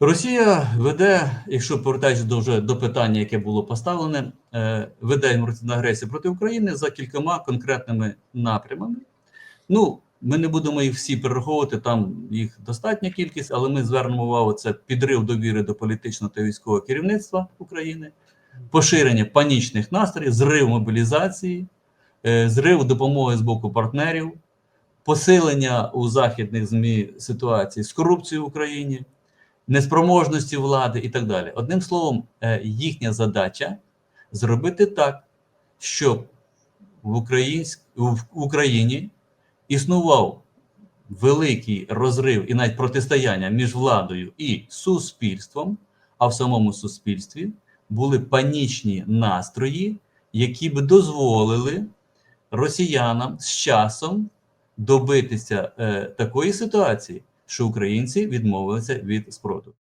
Росія веде, якщо повертаючись до вже до питання, яке було поставлене, е, веде інформаційну агресію проти України за кількома конкретними напрямами. Ну, ми не будемо їх всі перераховувати, там їх достатня кількість, але ми звернемо увагу: це підрив довіри до політичного та військового керівництва України, поширення панічних настроїв, зрив мобілізації, е, зрив допомоги з боку партнерів, посилення у західних ЗМІ ситуації з корупцією в Україні, неспроможності влади і так далі. Одним словом, е, їхня задача зробити так, щоб в, українськ... в Україні існував великий розрив і навіть протистояння між владою і суспільством, а в самому суспільстві були панічні настрої, які б дозволили росіянам з часом добитися е, такої ситуації, що українці відмовилися від спротиву.